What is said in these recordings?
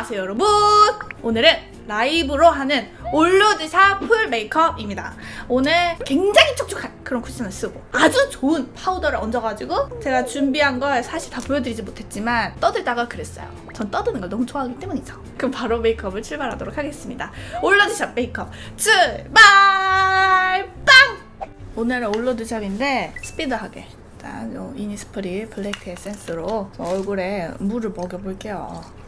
안녕하세요 여러분. 오늘은 라이브로 하는 올로드샵 풀 메이크업입니다. 오늘 굉장히 촉촉한 그런 쿠션을 쓰고 아주 좋은 파우더를 얹어가지고 제가 준비한 걸 사실 다 보여드리지 못했지만 떠들다가 그랬어요. 전 떠드는 걸 너무 좋아하기 때문이죠. 그럼 바로 메이크업을 출발하도록 하겠습니다. 올로드샵 메이크업 출발! 빵! 오늘은 올로드샵인데 스피드하게 일단 요 이니스프리 블랙 에센스로 얼굴에 물을 먹여볼게요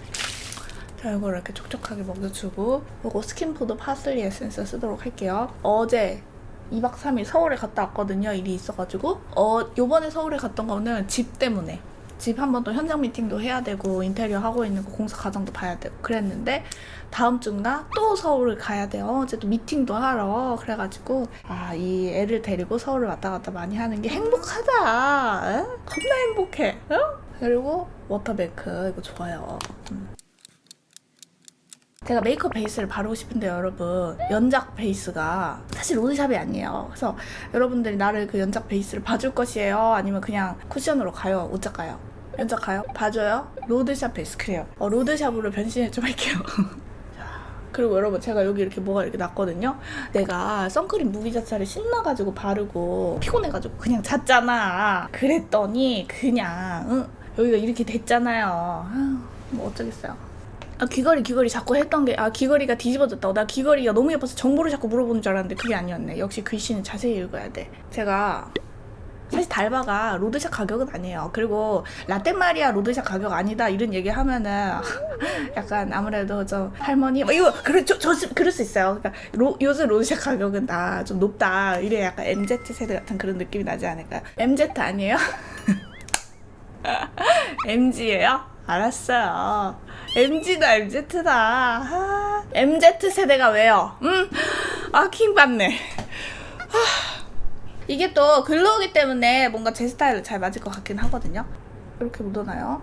자, 이걸 이렇게 촉촉하게 먹여주고 요거 스킨푸드 파슬리 에센스 쓰도록 할게요. 어제 2박 3일 서울에 갔다 왔거든요. 일이 있어가지고 어 요번에 서울에 갔던 거는 집 때문에 집 한 번 또 현장 미팅도 해야 되고 인테리어 하고 있는 거 공사 과정도 봐야 되고 그랬는데 다음 주인가 또 서울을 가야 돼요. 어제 또 미팅도 하러 그래가지고 아 이 애를 데리고 서울을 왔다 갔다 많이 하는 게 행복하다. 에? 겁나 행복해. 어? 그리고 워터뱅크 이거 좋아요. 음. 제가 메이크업 베이스를 바르고 싶은데 여러분. 연작 베이스가 사실 로드샵이 아니에요. 그래서 여러분들이 나를 그 연작 베이스를 봐줄 것이에요? 아니면 그냥 쿠션으로 가요? 옷작 가요? 연작 가요? 봐줘요? 로드샵 베이스 그래요. 어, 로드샵으로 변신을 좀 할게요. 자, 그리고 여러분 제가 여기 이렇게 뭐가 이렇게 났거든요. 내가 선크림 무기자차를 신나가지고 바르고 피곤해가지고 그냥 잤잖아. 그랬더니 그냥 응? 여기가 이렇게 됐잖아요. 아유, 뭐 어쩌겠어요 아, 귀걸이 귀걸이 자꾸 했던 게 아 귀걸이가 뒤집어졌다고. 나 귀걸이가 너무 예뻐서 정보를 자꾸 물어보는 줄 알았는데 그게 아니었네. 역시 글씨는 자세히 읽어야 돼. 제가 사실 달바가 로드샵 가격은 아니에요. 그리고 라떼마리아 로드샵 가격 아니다 이런 얘기 하면은 약간 아무래도 좀 할머니 뭐 이거 그래 저, 저 그럴 수 있어요. 그러니까 로, 요즘 로드샵 가격은 다 좀 높다. 이래 약간 MZ 세대 같은 그런 느낌이 나지 않을까요? MZ 아니에요? MG예요? 알았어요. MG다 MZ다. 아, MZ 세대가 왜요? 음, 아 킹받네. 아, 이게 또 글로우기 때문에 뭔가 제 스타일에 잘 맞을 것 같긴 하거든요. 이렇게 묻어나요?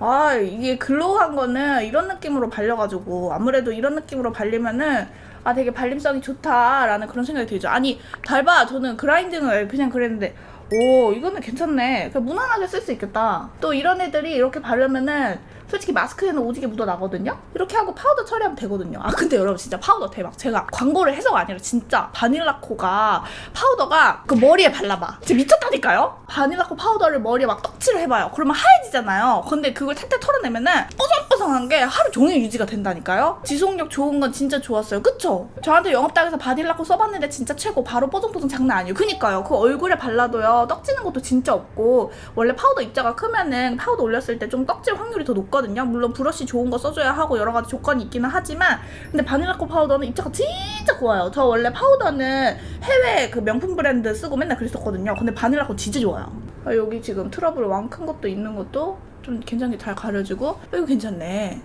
아 이게 글로우한 거는 이런 느낌으로 발려가지고 아무래도 이런 느낌으로 발리면은 아 되게 발림성이 좋다라는 그런 생각이 들죠. 아니 달바 저는 그라인딩을 그냥 그랬는데 오 이거는 괜찮네. 무난하게 쓸 수 있겠다. 또 이런 애들이 이렇게 바르면은 솔직히 마스크에는 오지게 묻어 나거든요. 이렇게 하고 파우더 처리하면 되거든요. 아 근데 여러분 진짜 파우더 대박. 제가 광고를 해서가 아니라 진짜 바닐라코가 파우더가 그 머리에 발라봐. 진짜 미쳤다니까요. 바닐라코 파우더를 머리에 막 떡칠을 해봐요. 그러면 하얘지잖아요. 근데 그걸 탈탈 털어내면은 뽀송뽀송한 게 하루 종일 유지가 된다니까요. 지속력 좋은 건 진짜 좋았어요. 그쵸? 저한테 영업 당에서 바닐라코 써봤는데 진짜 최고. 바로 뽀송뽀송 장난 아니에요. 그니까요. 그 얼굴에 발라도요. 떡지는 것도 진짜 없고 원래 파우더 입자가 크면은 파우더 올렸을 때 좀 떡질 확률이 더 높거든요. 물론 브러쉬 좋은 거 써줘야 하고 여러 가지 조건이 있기는 하지만 근데 바닐라코 파우더는 입자가 진짜 좋아요. 저 원래 파우더는 해외 그 명품 브랜드 쓰고 맨날 그랬었거든요. 근데 바닐라코 진짜 좋아요. 아, 여기 지금 트러블 왕 큰 것도 있는 것도 좀 괜찮게 잘 가려주고 어, 이거 괜찮네.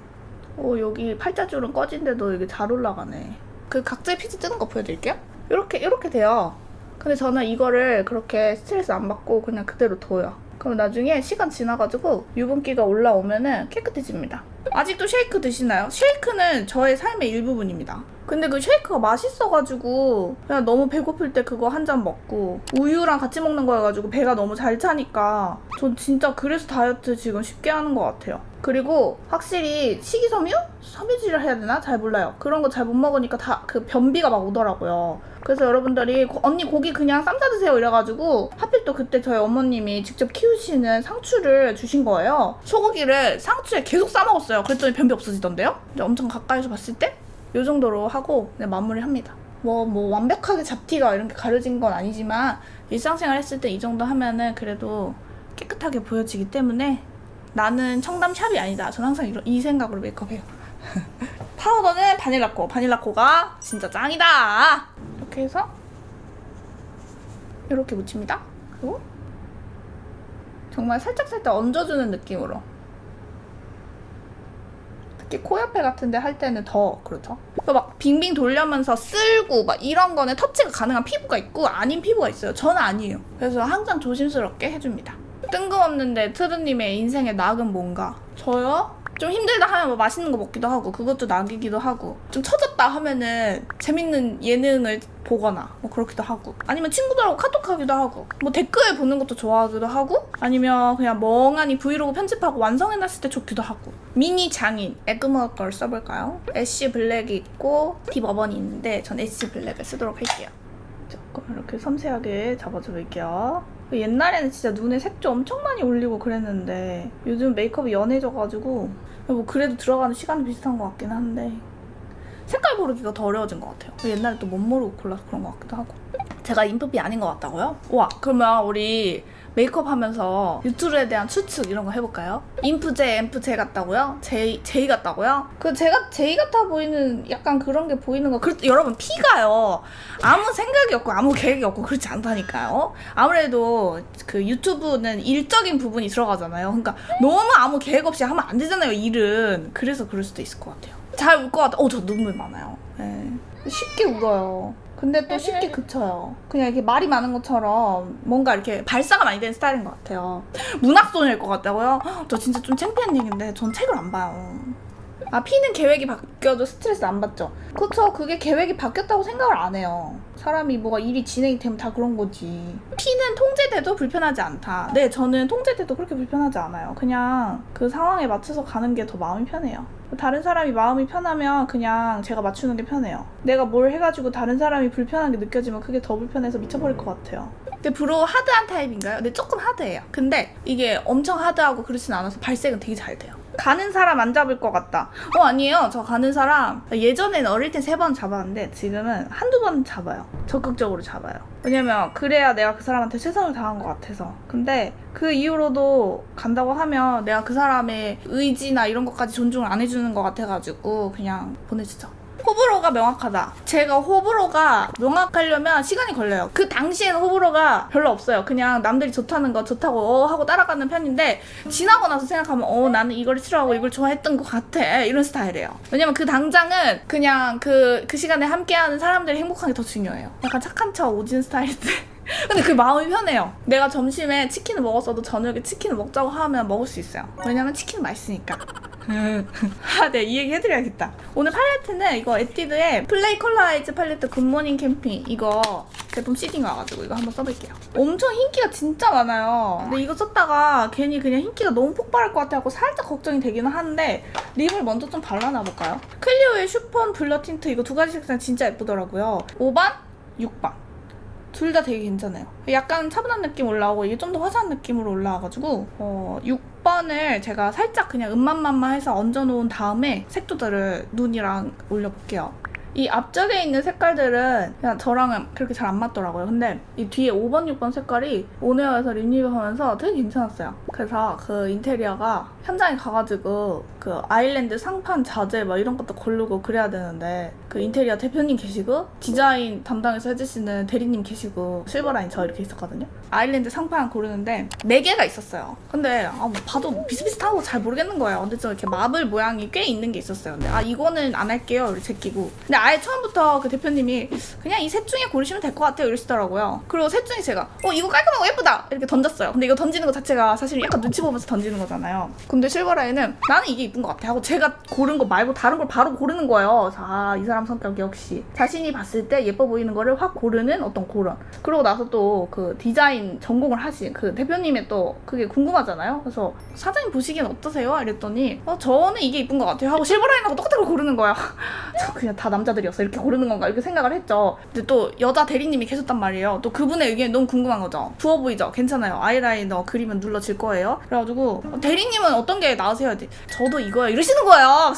어 여기 팔자줄은 꺼진데도 이게 잘 올라가네. 그 각질 피지 뜨는 거 보여드릴게요. 이렇게 이렇게 돼요. 근데 저는 이거를 그렇게 스트레스 안 받고 그냥 그대로 둬요. 그럼 나중에 시간 지나가지고 유분기가 올라오면은 깨끗해집니다. 아직도 쉐이크 드시나요? 쉐이크는 저의 삶의 일부분입니다. 근데 그 쉐이크가 맛있어가지고 그냥 너무 배고플 때 그거 한 잔 먹고 우유랑 같이 먹는 거여가지고 배가 너무 잘 차니까 전 진짜 그래서 다이어트 지금 쉽게 하는 것 같아요. 그리고 확실히 식이섬유? 섬유질을 해야 되나? 잘 몰라요. 그런 거 잘 못 먹으니까 다 그 변비가 막 오더라고요. 그래서 여러분들이 고- 언니 고기 그냥 쌈 싸드세요 이래가지고 하필 또 그때 저희 어머님이 직접 키우시는 상추를 주신 거예요. 소고기를 상추에 계속 싸 먹었어요. 그랬더니 변비 없어지던데요? 엄청 가까이서 봤을 때 이 정도로 하고 마무리합니다. 뭐, 뭐, 완벽하게 잡티가 이런 게 가려진 건 아니지만, 일상생활 했을 때 이 정도 하면은 그래도 깨끗하게 보여지기 때문에 나는 청담샵이 아니다. 전 항상 이런, 이 생각으로 메이크업해요. 파우더는 바닐라코. 바닐라코가 진짜 짱이다! 이렇게 해서, 이렇게 묻힙니다. 그리고, 정말 살짝살짝 얹어주는 느낌으로. 특히 코 옆에 같은데 할 때는 더 그렇죠. 그러니까 막 빙빙 돌려면서 쓸고 막 이런 거는 터치가 가능한 피부가 있고 아닌 피부가 있어요. 저는 아니에요. 그래서 항상 조심스럽게 해줍니다. 뜬금없는데 트르님의 인생의 낙은 뭔가? 저요? 좀 힘들다 하면 뭐 맛있는 거 먹기도 하고 그것도 낙이기도 하고 좀 처졌다 하면은 재밌는 예능을 보거나 뭐 그렇기도 하고 아니면 친구들하고 카톡하기도 하고 뭐 댓글 보는 것도 좋아하기도 하고 아니면 그냥 멍하니 브이로그 편집하고 완성해놨을 때 좋기도 하고. 미니 장인 에그머 걸 써볼까요? 애쉬 블랙이 있고 딥 어번이 있는데 전 애쉬 블랙을 쓰도록 할게요. 조금 이렇게 섬세하게 잡아줘 볼게요. 옛날에는 진짜 눈에 색조 엄청 많이 올리고 그랬는데 요즘 메이크업이 연해져가지고 뭐 그래도 들어가는 시간이 비슷한 것 같긴 한데 색깔 고르기가 더 어려워진 것 같아요. 옛날에 또 못 모르고 골라서 그런 것 같기도 하고. 제가 인프피 아닌 것 같다고요? 와, 그러면 우리 메이크업 하면서 유튜브에 대한 추측 이런 거 해볼까요? 인프제, 엠프제 같다고요? 제이, 제이 같다고요? 그 제가 제이 같아 보이는 약간 그런 게 보이는 거. 그, 여러분, 피가요. 아무 생각이 없고 아무 계획이 없고 그렇지 않다니까요. 아무래도 그 유튜브는 일적인 부분이 들어가잖아요. 그러니까 너무 아무 계획 없이 하면 안 되잖아요, 일은. 그래서 그럴 수도 있을 것 같아요. 잘 울 것 같아. 어, 저 눈물 많아요. 네. 쉽게 울어요. 근데 또 쉽게 그쳐요. 그냥 이렇게 말이 많은 것처럼 뭔가 이렇게 발사가 많이 되는 스타일인 것 같아요. 문학소녀일 것 같다고요? 저 진짜 좀 창피한 얘기인데 전 책을 안 봐요. 아 피는 계획이 바뀌어도 스트레스 안 받죠? 그쵸. 그게 계획이 바뀌었다고 생각을 안 해요. 사람이 뭐가 일이 진행이 되면 다 그런 거지. 피는 통제돼도 불편하지 않다. 네 저는 통제돼도 그렇게 불편하지 않아요. 그냥 그 상황에 맞춰서 가는 게 더 마음이 편해요. 다른 사람이 마음이 편하면 그냥 제가 맞추는 게 편해요. 내가 뭘 해가지고 다른 사람이 불편하게 느껴지면 그게 더 불편해서 미쳐버릴 것 같아요. 근데 브로 하드한 타입인가요? 네 조금 하드해요. 근데 이게 엄청 하드하고 그렇진 않아서 발색은 되게 잘 돼요 가는 사람 안 잡을 것 같다. 어, 아니에요. 저 가는 사람 예전에는 어릴 때 세 번 잡았는데 지금은 한두 번 잡아요. 적극적으로 잡아요. 왜냐면 그래야 내가 그 사람한테 최선을 다한 것 같아서. 근데 그 이후로도 간다고 하면 내가 그 사람의 의지나 이런 것까지 존중을 안 해주는 것 같아가지고 그냥 보내주죠. 호불호가 명확하다. 제가 호불호가 명확하려면 시간이 걸려요. 그 당시에는 호불호가 별로 없어요. 그냥 남들이 좋다는 거 좋다고 어 하고 따라가는 편인데 지나고 나서 생각하면 어 나는 이걸 싫어하고 이걸 좋아했던 것 같아 이런 스타일이에요. 왜냐면 그 당장은 그냥 그, 그 시간에 함께하는 사람들이 행복한 게 더 중요해요. 약간 착한 척 오진 스타일인데. 근데 그 마음이 편해요. 내가 점심에 치킨을 먹었어도 저녁에 치킨을 먹자고 하면 먹을 수 있어요. 왜냐면 치킨은 맛있으니까. 아, 네, 이 얘기 해드려야겠다. 오늘 팔레트는 이거 에뛰드의 플레이 컬러아이즈 팔레트 굿모닝 캠핑 이거 제품 시딩 와가지고 이거 한번 써볼게요. 엄청 흰기가 진짜 많아요. 근데 이거 썼다가 괜히 그냥 흰기가 너무 폭발할 것 같아서 살짝 걱정이 되기는 하는데 립을 먼저 좀 발라놔볼까요? 클리오의 슈폰 블러 틴트 이거 두 가지 색상 진짜 예쁘더라고요. 5번, 6번. 둘 다 되게 괜찮아요. 약간 차분한 느낌 올라오고 이게 좀 더 화사한 느낌으로 올라와가지고 어, 6번을 제가 살짝 그냥 음만만만 해서 얹어놓은 다음에 색 조절을 눈이랑 올려볼게요. 이 앞쪽에 있는 색깔들은 그냥 저랑은 그렇게 잘 안 맞더라고요. 근데 이 뒤에 5번, 6번 색깔이 오네어에서 리뷰하면서 되게 괜찮았어요. 그래서 그 인테리어가 현장에 가가지고 그 아일랜드 상판 자재 막 이런 것도 고르고 그래야 되는데 그 인테리어 대표님 계시고 디자인 담당해서 해주시는 대리님 계시고 실버라인 저 이렇게 있었거든요. 아일랜드 상판 고르는데 4개가 있었어요. 근데 아, 뭐 봐도 비슷비슷하고 잘 모르겠는 거예요. 근데 저 이렇게 마블 모양이 꽤 있는 게 있었어요. 근데 아 이거는 안 할게요. 이렇게 제끼고. 근데 아예 처음부터 그 대표님이 그냥 이 셋 중에 고르시면 될 것 같아요. 이러시더라고요. 그리고 셋 중에 제가 어 이거 깔끔하고 예쁘다 이렇게 던졌어요. 근데 이거 던지는 것 자체가 사실 약간 눈치 보면서 던지는 거잖아요. 근데 실버라인은 나는 이게 이쁜 것 같아 하고 제가 고른 거 말고 다른 걸 바로 고르는 거예요. 자, 이 사람 성격 역시 자신이 봤을 때 예뻐 보이는 거를 확 고르는 어떤 그런. 그러고 나서 또 그 디자인 전공을 하신 그 대표님의 또 그게 궁금하잖아요. 그래서 사장님 보시기엔 어떠세요? 이랬더니 어 저는 이게 이쁜 것 같아요 하고 실버라인하고 똑같은 걸 고르는 거야. 저 그냥 다 남자 들이었어 이렇게 고르는 건가 이렇게 생각을 했죠. 근데 또 여자 대리님이 계셨단 말이에요. 또 그분의 의견이 너무 궁금한 거죠. 부어 보이죠? 괜찮아요. 아이라이너 그리면 눌러질 거예요. 그래가지고 어, 대리님은 어떤 게 나으세요? 했더니 저도 이거요. 이러시는 거예요.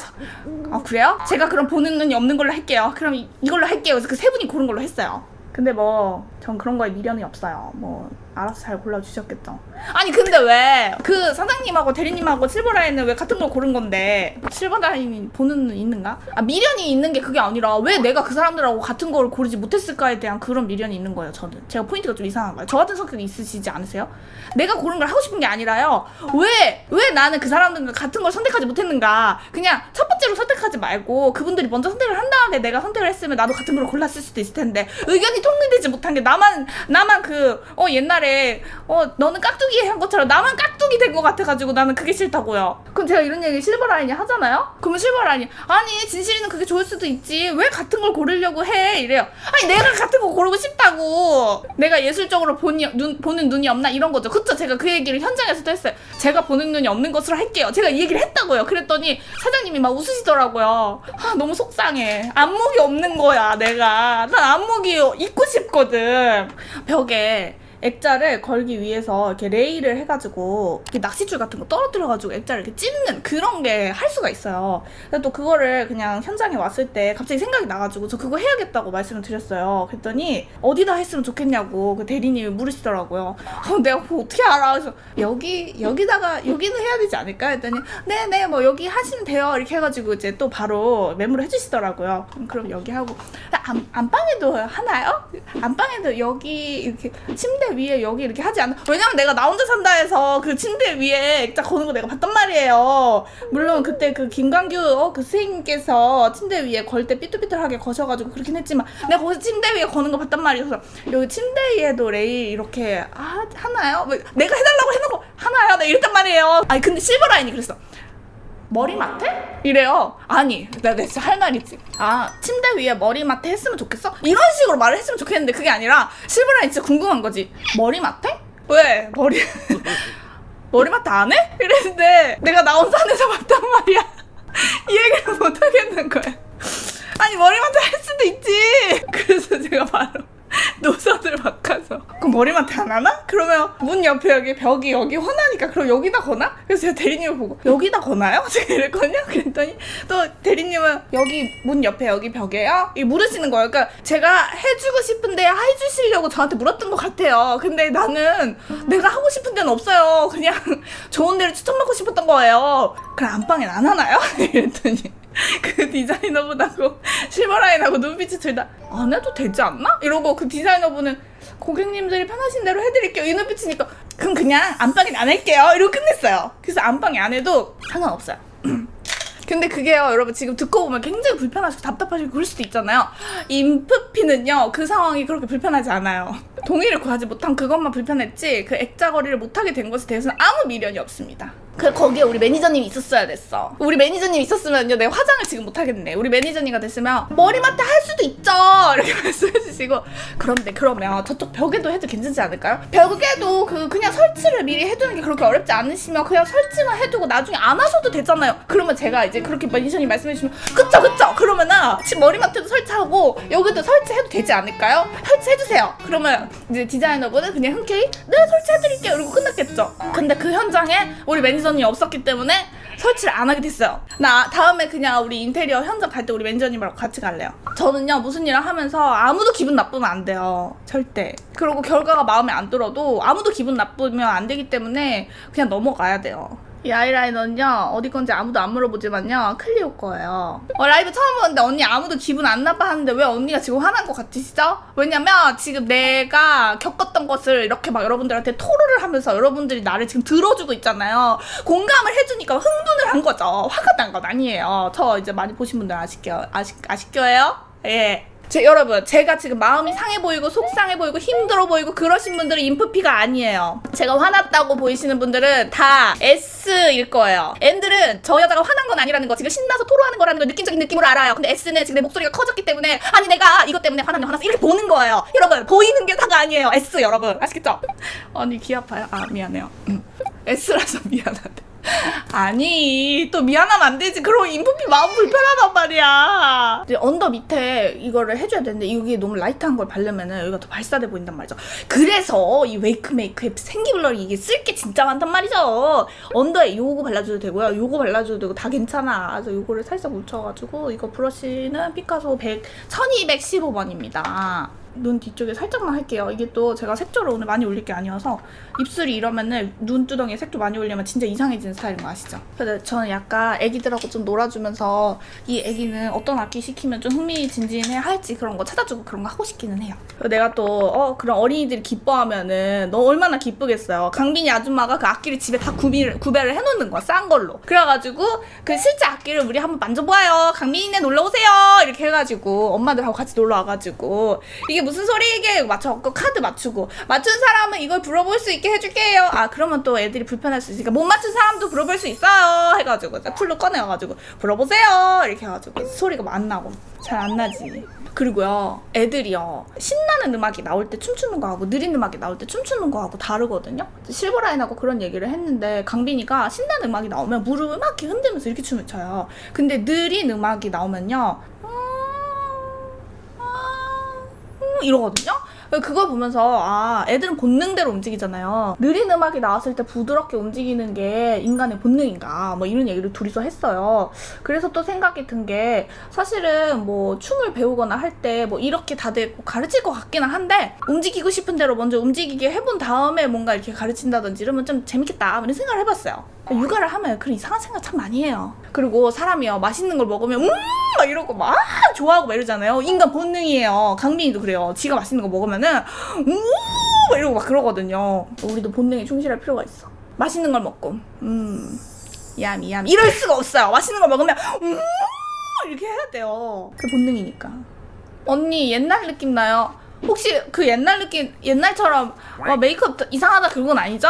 아 그래요? 제가 그럼 보는 눈이 없는 걸로 할게요. 그럼 이, 이걸로 할게요. 그래서 그 세 분이 고른 걸로 했어요. 근데 뭐 전 그런 거에 미련이 없어요. 뭐 알아서 잘 골라주셨겠죠. 아니 근데 왜 그 사장님하고 대리님하고 실버라인은 왜 같은 걸 고른 건데 실버라인이 보는 눈 있는가? 아 미련이 있는 게 그게 아니라 왜 내가 그 사람들하고 같은 걸 고르지 못했을까에 대한 그런 미련이 있는 거예요. 저는 제가 포인트가 좀 이상한 거예요. 저 같은 성격이 있으시지 않으세요? 내가 고른 걸 하고 싶은 게 아니라요. 왜 왜 나는 그 사람들과 같은 걸 선택하지 못했는가? 그냥 첫 번째로 선택하지 말고 그분들이 먼저 선택을 한 다음에 내가 선택을 했으면 나도 같은 걸 골랐을 수도 있을 텐데 의견이 통일되지 못한 게 나만 나만 그 어 옛날에 말에 어 너는 깍두기 한 것처럼 나만 깍두기 된 것 같아가지고 나는 그게 싫다고요. 그럼 제가 이런 얘기 실버 라인이 하잖아요. 그러면 실버 라인이 아니 진실이는 그게 좋을 수도 있지 왜 같은 걸 고르려고 해 이래요. 아니 내가 같은 거 고르고 싶다고. 내가 예술적으로 보니, 눈, 보는 눈이 없나 이런 거죠. 그쵸? 제가 그 얘기를 현장에서도 했어요. 제가 보는 눈이 없는 것으로 할게요. 제가 이 얘기를 했다고요. 그랬더니 사장님이 막 웃으시더라고요. 아 너무 속상해. 안목이 없는 거야 내가. 난 안목이 있고 싶거든. 벽에 액자를 걸기 위해서 이렇게 레일을 해가지고 이렇게 낚싯줄 같은 거 떨어뜨려가지고 액자를 이렇게 찝는 그런 게 할 수가 있어요. 근데 또 그거를 그냥 현장에 왔을 때 갑자기 생각이 나가지고 저 그거 해야겠다고 말씀을 드렸어요. 그랬더니 어디다 했으면 좋겠냐고 그 대리님이 물으시더라고요. 어, 내가 그거 어떻게 알아? 그래서 여기 여기다가 여기는 해야 되지 않을까? 했더니 네네 뭐 여기 하시면 돼요. 이렇게 해가지고 이제 또 바로 메모를 해주시더라고요. 그럼, 그럼 여기 하고 안, 안방에도 하나요? 안방에도 여기 이렇게 침대 위에 여기 이렇게 하지 않나? 왜냐면 내가 나 혼자 산다 해서 그 침대 위에 액자 거는 거 내가 봤단 말이에요. 물론 그때 그 김광규 어, 그 선생님께서 침대 위에 걸 때 삐뚤삐뚤하게 거셔가지고 그렇긴 했지만 내가 거기서 침대 위에 거는 거 봤단. 그래서 여기 침대 위에도 레일 이렇게 아, 하나요? 뭐, 내가 해달라고 해놓고 하나요? 내가 이랬단 말이에요. 아니 근데 실버라인이 그랬어. 머리맡에? 이래요. 아니, 내가 진짜 할말 있지. 아, 침대 위에 머리맡에 했으면 좋겠어? 이런 식으로 말을 했으면 좋겠는데 그게 아니라 실버라인 진짜 궁금한 거지. 머리맡에? 왜? 머리 머리맡에 안 해? 이랬는데 내가 나 온 산에서 봤단 말이야. 이 얘기를 못 하겠는 거야. 아니 머리맡에 할 수도 있지. 그래서 제가 바로 노선을 바꿔서 그럼 머리맡에 안 하나? 그러면 문 옆에 여기 벽이 여기 훤하니까 그럼 여기다 거나? 그래서 제가 대리님을 보고 여기다 거나요? 제가 이랬거든요 그랬더니 또 대리님은 여기 문 옆에 여기 벽에요? 이 물으시는 거예요 그러니까 제가 해주고 싶은데 해주시려고 저한테 물었던 것 같아요 근데 나는 내가 하고 싶은 데는 없어요 그냥 좋은 데를 추천받고 싶었던 거예요 그럼 안방엔 안 하나요? 이랬더니 그 디자이너분하고 실버라인하고 눈빛이 둘 다 안 해도 되지 않나? 이러고 그 디자이너분은 고객님들이 편하신 대로 해드릴게요. 이 눈빛이니까 그럼 그냥 안방엔 안 할게요. 이러고 끝냈어요. 그래서 안방에 안 해도 상관없어요. 근데 그게요 여러분 지금 듣고 보면 굉장히 불편하시고 답답하시고 그럴 수도 있잖아요. 인프피는요 그 상황이 그렇게 불편하지 않아요. 동의를 구하지 못한 그것만 불편했지 그 액자거리를 못하게 된 것에 대해서는 아무 미련이 없습니다 그 거기에 우리 매니저님이 있었어야 됐어. 우리 매니저님 있었으면요 내가 화장을 지금 못하겠네. 우리 매니저님가 됐으면 머리맡에 할 수도 있죠! 이렇게 말씀해주시고. 그런데 그러면 저쪽 벽에도 해도 괜찮지 않을까요? 벽에도 그 그냥 설치를 미리 해두는 게 그렇게 어렵지 않으시면 그냥 설치만 해두고 나중에 안 하셔도 되잖아요. 그러면 제가 이제 그렇게 매니저님 말씀해주시면 그쵸 그쵸! 그러면은 지금 머리맡에도 설치하고 여기도 설치해도 되지 않을까요? 설치해주세요! 그러면 이제 디자이너분은 그냥 흔쾌히 네 설치해드릴게요! 이러고 끝났겠죠? 근데 그 현장에 우리 매니저 님이 없었기 때문에 설치를 안 하게 됐어요. 나 다음에 그냥 우리 인테리어 현장 갈 때 우리 매니저님이랑 같이 갈래요. 저는요 무슨 일을 하면서 아무도 기분 나쁘면 안 돼요. 절대. 그리고 결과가 마음에 안 들어도 아무도 기분 나쁘면 안 되기 때문에 그냥 넘어가야 돼요. 이 아이라이너는요 어디 건지 아무도 안 물어보지만요 클리오 거예요. 어, 라이브 처음 보는데 언니 아무도 기분 안 나빠 하는데 왜 언니가 지금 화난 것 같으시죠? 왜냐면 지금 내가 겪었던 것을 이렇게 막 여러분들한테 토로를 하면서 여러분들이 나를 지금 들어주고 있잖아요. 공감을 해주니까 흥분을 한 거죠. 화가 난 건 아니에요. 저 이제 많이 보신 분들 아실게요? 아실, 아실 거예요? 예 제, 여러분 제가 지금 마음이 상해 보이고 속상해 보이고 힘들어 보이고 그러신 분들은 인프피가 아니에요. 제가 화났다고 보이시는 분들은 다 S일 거예요. N들은 저 여자가 화난 건 아니라는 거 지금 신나서 토로하는 거라는 걸 느낀적인 느낌으로 알아요. 근데 S는 지금 내 목소리가 커졌기 때문에 아니 내가 이것 때문에 화났네 화났어. 이렇게 보는 거예요. 여러분 보이는 게 다가 아니에요. S 여러분. 아시겠죠? 아니 귀 아파요? 아 미안해요. 음. S라서 미안한데 아니 또 미안하면 안 되지. 그럼 인프피 마음 불편하단 말이야. 이제 언더 밑에 이거를 해줘야 되는데 이게 너무 라이트한 걸 바르면은 여기가 더 발사돼 보인단 말이죠. 그래서 이 웨이크 메이크의 생기블러리 이게 쓸 게 진짜 많단 말이죠. 언더에 요거 발라줘도 되고요. 요거 발라줘도 되고 다 괜찮아. 그래서 요거를 살짝 묻혀가지고 이거 브러쉬는 피카소 100 1215번입니다 눈 뒤쪽에 살짝만 할게요. 이게 또 제가 색조를 오늘 많이 올릴 게 아니어서 입술이 이러면은 눈두덩이에 색조 많이 올리면 진짜 이상해지는 스타일인 거 아시죠? 근데 저는 약간 애기들하고 좀 놀아주면서 이 애기는 어떤 악기 시키면 좀 흥미진진해 할지 그런 거 찾아주고 그런 거 하고 싶기는 해요. 내가 또 어, 그런 어린이들이 기뻐하면은 너 얼마나 기쁘겠어요. 강빈이 아줌마가 그 악기를 집에 다 구비를, 구배를 해놓는 거야. 싼 걸로. 그래가지고 그 실제 악기를 우리 한번 만져봐요. 강빈이네 놀러 오세요. 이렇게 해가지고 엄마들하고 같이 놀러 와가지고 이게 무슨 소리? 이게 맞춰갖고 카드 맞추고. 맞춘 사람은 이걸 불어볼 수 있게 해줄게요. 아 그러면 또 애들이 불편할 수 있으니까 못 맞춘 사람도 불어볼 수 있어요. 해가지고 풀로 꺼내가지고 불어보세요. 이렇게 해가지고 소리가 안 나고. 잘 안 나지. 그리고요 애들이요. 신나는 음악이 나올 때 춤추는 거하고 느린 음악이 나올 때 춤추는 거하고 다르거든요. 실버라인하고 그런 얘기를 했는데 강빈이가 신나는 음악이 나오면 무릎을 막 이렇게 흔들면서 이렇게 춤을 춰요. 근데 느린 음악이 나오면요 음, 이러거든요. 그걸 보면서 아 애들은 본능대로 움직이잖아요. 느린 음악이 나왔을 때 부드럽게 움직이는 게 인간의 본능인가 뭐 이런 얘기를 둘이서 했어요. 그래서 또 생각이 든 게 사실은 뭐 춤을 배우거나 할 때 뭐 이렇게 다들 가르칠 것 같기는 한데 움직이고 싶은 대로 먼저 움직이게 해본 다음에 뭔가 이렇게 가르친다든지 이러면 좀 재밌겠다 이런 생각을 해봤어요. 육아를 하면 그런 이상한 생각 참 많이 해요. 그리고 사람이요 맛있는 걸 먹으면 음 막 이러고 막 좋아하고 막 이러잖아요. 인간 본능이에요. 강민이도 그래요. 지가 맛있는 거 먹으면은 음 이러고 막 그러거든요. 우리도 본능에 충실할 필요가 있어. 맛있는 걸 먹고 음 야미 야미 이럴 수가 없어요. 맛있는 걸 먹으면 음 이렇게 해야 돼요. 그 본능이니까. 언니 옛날 느낌 나요. 혹시 그 옛날 느낌 옛날처럼 와 메이크업 이상하다 그건 아니죠?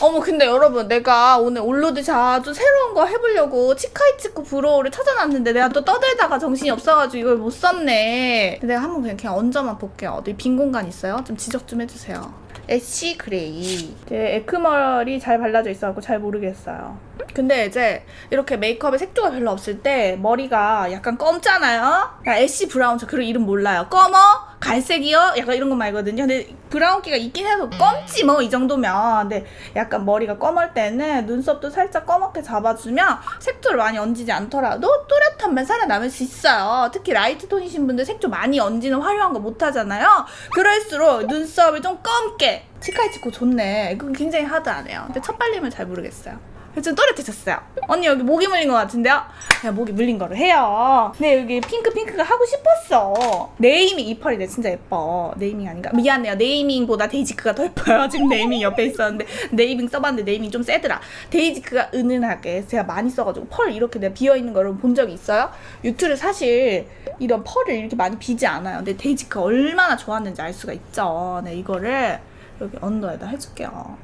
어머 근데 여러분 내가 오늘 올로드 자주 새로운 거 해보려고 치카이치코 브로우를 찾아놨는데 내가 또 떠들다가 정신이 없어가지고 이걸 못 썼네 내가 한번 그냥, 그냥 얹어만 볼게요 어디 빈 공간 있어요? 좀 지적 좀 해주세요 애쉬 그레이. 이제 에크멀이 잘 발라져 있어갖고 잘 모르겠어요. 근데 이제 이렇게 메이크업에 색조가 별로 없을 때 머리가 약간 검잖아요? 야, 애쉬 브라운 저 그런 이름 몰라요. 검어? 갈색이요? 약간 이런 것만 알거든요. 근데 브라운기가 있긴 해서 검지 뭐 이 정도면. 근데 약간 머리가 검을 때는 눈썹도 살짝 검게 잡아주면 색조를 많이 얹지 않더라도 또렷함만 살아남을 수 있어요. 특히 라이트 톤이신 분들 색조 많이 얹는 화려한 거 못하잖아요. 그럴수록 눈썹을 좀 검게 치카이치코 좋네 그건 굉장히 하드하네요 근데 첫 발림을 잘 모르겠어요 좀 또렷해졌어요. 언니 여기 모기 물린 것 같은데요? 그냥 모기 물린 거를 해요. 근데 여기 핑크 핑크가 하고 싶었어. 네이밍 이 펄이 내 진짜 예뻐. 네이밍 아닌가? 미안해요. 네이밍보다 데이지크가 더 예뻐요. 지금 네이밍 옆에 있었는데 네이밍 써봤는데 네이밍 좀 세더라. 데이지크가 은은하게 제가 많이 써가지고 펄 이렇게 내가 비어 있는 거를 본 적이 있어요. 유튜브를 사실 이런 펄을 이렇게 많이 비지 않아요. 근데 데이지크가 얼마나 좋았는지 알 수가 있죠. 네 이거를 여기 언더에다 해줄게요.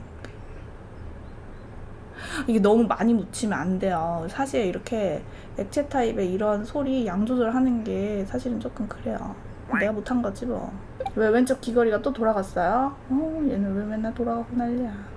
이게 너무 많이 묻히면 안 돼요. 사실 이렇게 액체 타입의 이런 소리 양 조절하는 게 사실은 조금 그래요. 내가 못한 거지 뭐. 왜 왼쪽 귀걸이가 또 돌아갔어요? 어, 얘는 왜 맨날 돌아가고 난리야.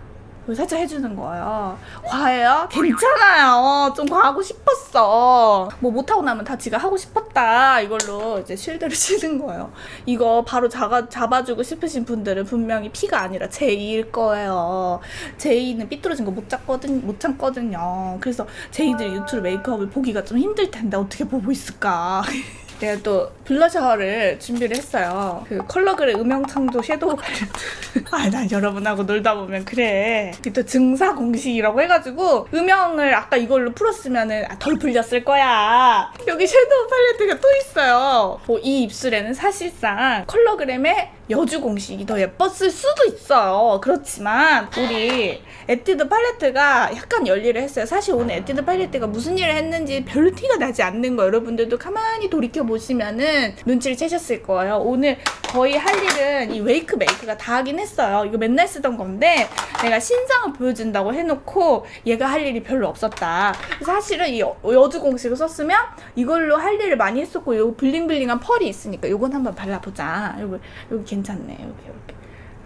왜 살짝 해주는 거예요. 과해요? 괜찮아요. 좀 과하고 싶었어. 뭐 못하고 나면 다 지가 하고 싶었다. 이걸로 이제 쉴드를 치는 거예요. 이거 바로 잡아, 잡아주고 싶으신 분들은 분명히 P가 아니라 J일 거예요. J는 삐뚤어진 거 못 잡거든, 못 참거든요. 그래서 J들이 유튜브 메이크업을 보기가 좀 힘들 텐데 어떻게 보고 있을까. 내가 또 블러셔를 준비를 했어요. 그 컬러그레 음영창조 섀도우 팔레트. 아, 난 여러분하고 놀다 보면 그래. 이게 또 증사 공식이라고 해가지고 음영을 아까 이걸로 풀었으면은 아, 덜 불렸을 거야. 여기 섀도우 팔레트가 또 있어요. 뭐 이 입술에는 사실상 컬러그램의 여주 공식이 더 예뻤을 수도 있어요. 그렇지만 우리 에뛰드 팔레트가 약간 열일을 했어요. 사실 오늘 에뛰드 팔레트가 무슨 일을 했는지 별로 티가 나지 않는 거 여러분들도 가만히 돌이켜 보시면은 눈치를 채셨을 거예요. 오늘 거의 할 일은 이 웨이크 메이크가 다 하긴 했어요. 이거 맨날 쓰던 건데 내가 신상을 보여준다고 해놓고 얘가 할 일이 별로 없었다. 사실은 이 여- 여주 공식을 썼으면 이걸로 할 일을 많이 했었고 요 블링블링한 펄이 있으니까 요건 한번 발라보자. 여기 여기 괜찮네. 여기 이렇게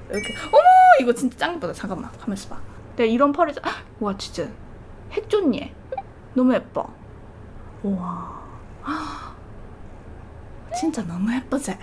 이렇게 어머 이거 진짜 짱 예쁘다. 잠깐만 가만 있어봐. 내가 이런 헉! 와 진짜 핵존예 너무 예뻐. 우와. 진짜 너무 예쁘지?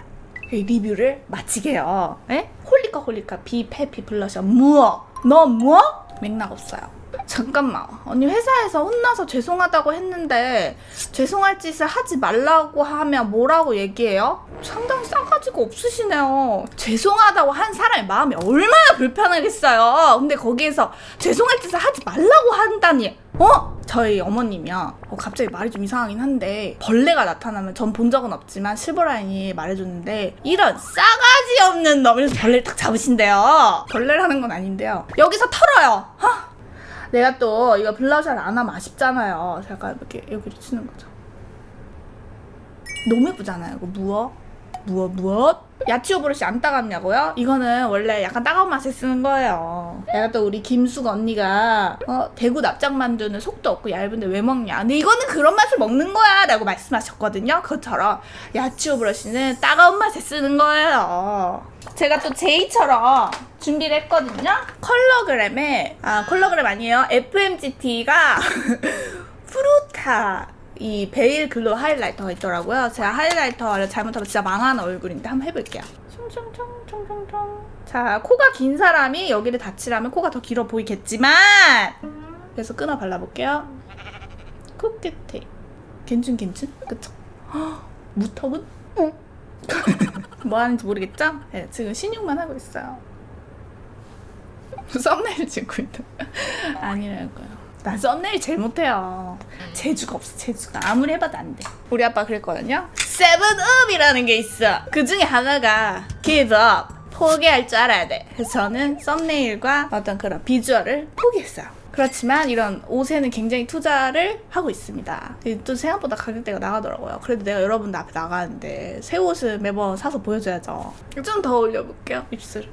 이 리뷰를 마치게요. 에? 홀리카 홀리카 비페피 블러셔 무어. 너 무어? 맥락 없어요. 잠깐만. 언니 회사에서 혼나서 죄송하다고 했는데 죄송할 짓을 하지 말라고 하면 뭐라고 얘기해요? 상당히 싸가지가 없으시네요. 죄송하다고 한 사람의 마음이 얼마나 불편하겠어요. 근데 거기에서 죄송할 짓을 하지 말라고 한다니. 어? 저희 어머님이요. 어, 갑자기 말이 좀 이상하긴 한데 벌레가 나타나면 전 본 적은 없지만 실버라인이 말해줬는데 이런 싸가지 없는 놈 이래서 벌레를 딱 잡으신대요. 벌레라는 건 아닌데요. 여기서 털어요. 하! 내가 또 이거 블러셔를 안 하면 아쉽잖아요. 제가 이렇게 여기를 치는 거죠. 너무 예쁘잖아요. 이거 무어? 무엇 무엇? 야채 오 브러쉬 안 따갑냐고요? 이거는 원래 약간 따가운 맛에 쓰는 거예요. 내가 또 우리 김숙 언니가 어, 대구 납작 만두는 속도 없고 얇은데 왜 먹냐? 근데 이거는 그런 맛을 먹는 거야 라고 말씀하셨거든요. 그것처럼 야채 오 브러쉬는 따가운 맛에 쓰는 거예요. 제가 또 제이처럼 준비를 했거든요. 컬러그램에 아 컬러그램 아니에요. FMGT가 프루타 이 베일 글로 하이라이터가 있더라고요. 제가 하이라이터를 잘못하면 진짜 망하는 얼굴인데 한번 해볼게요. 총총총총총총. 자, 코가 긴 사람이 여기를 닫히라면 코가 더 길어 보이겠지만 그래서 끊어 발라볼게요. 코 끝에 괜춘 괜춘? 그쵸? 헉, 무턱은? 뭐 하는지 모르겠죠? 네, 지금 신용만 하고 있어요. 썸네일 찍고 있다. 아니라고요. 나 썸네일 제일 못해요. 재주가 없어, 재주가. 아무리 해봐도 안 돼. 우리 아빠 그랬거든요. 세븐업이라는 게 있어. 그 중에 하나가 give up. 포기할 줄 알아야 돼. 그래서 저는 썸네일과 어떤 그런 비주얼을 포기했어요. 그렇지만 이런 옷에는 굉장히 투자를 하고 있습니다. 또 생각보다 가격대가 나가더라고요. 그래도 내가 여러분들 앞에 나가는데 새 옷을 매번 사서 보여줘야죠. 좀 더 올려볼게요, 입술.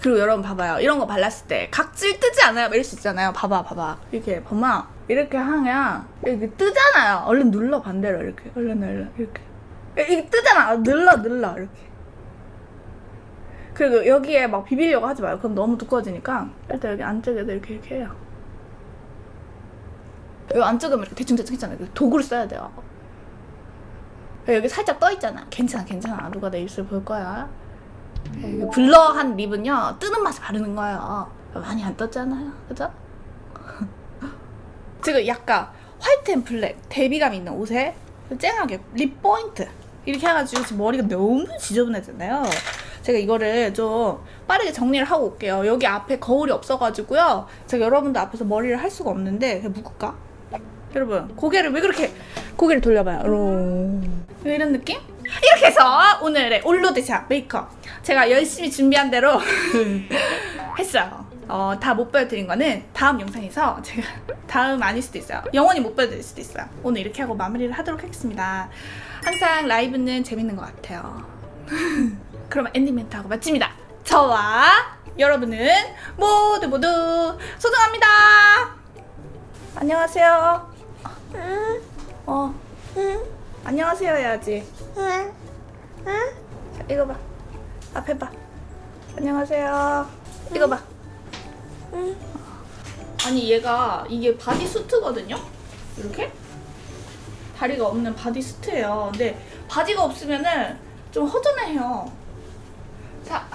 그리고 여러분 봐봐요. 이런 거 발랐을 때 각질 뜨지 않아요? 이럴 수 있잖아요. 봐봐, 봐봐. 이렇게 봐봐. 이렇게 하면 이렇게 뜨잖아요. 얼른 눌러 반대로 이렇게. 얼른 얼른 이렇게. 이게 뜨잖아. 눌러 눌러 이렇게. 그리고 여기에 막 비비려고 하지 마요. 그럼 너무 두꺼워지니까 일단 여기 안쪽에도 이렇게 이렇게 해요. 여기 안쪽에 이렇게 대충 대충 했잖아요. 그 도구를 써야 돼요. 여기 살짝 떠 있잖아. 괜찮아, 괜찮아. 누가 내 입술 볼 거야. 여기 블러한 립은요 뜨는 맛에 바르는 거예요. 많이 안 떴잖아요, 그죠? 지금 약간 화이트 앤 블랙 대비감 있는 옷에 쨍하게 립 포인트 이렇게 해가지고 지금 머리가 너무 지저분해졌나요? 제가 이거를 좀 빠르게 정리를 하고 올게요. 여기 앞에 거울이 없어가지고요. 제가 여러분들 앞에서 머리를 할 수가 없는데 그냥 묶을까? 여러분 고개를 왜 그렇게 고개를 돌려봐요. 롱. 이런 느낌? 이렇게 해서 오늘의 올로드샵 메이크업 제가 열심히 준비한 대로 했어요. 어, 다 못 보여드린 거는 다음 영상에서 제가 다음 아닐 수도 있어요. 영원히 못 보여드릴 수도 있어요. 오늘 이렇게 하고 마무리를 하도록 하겠습니다. 항상 라이브는 재밌는 것 같아요. 그럼 엔딩 멘트 하고 마칩니다. 저와 여러분은 모두 모두 소중합니다. 안녕하세요. 어. 안녕하세요 해야지. 자, 이거 봐. 앞에 봐. 안녕하세요. 이거 봐. 아니 얘가 이게 바디 수트거든요. 이렇게 다리가 없는 바디 수트예요. 근데 바지가 없으면은 좀 허전해요. 자,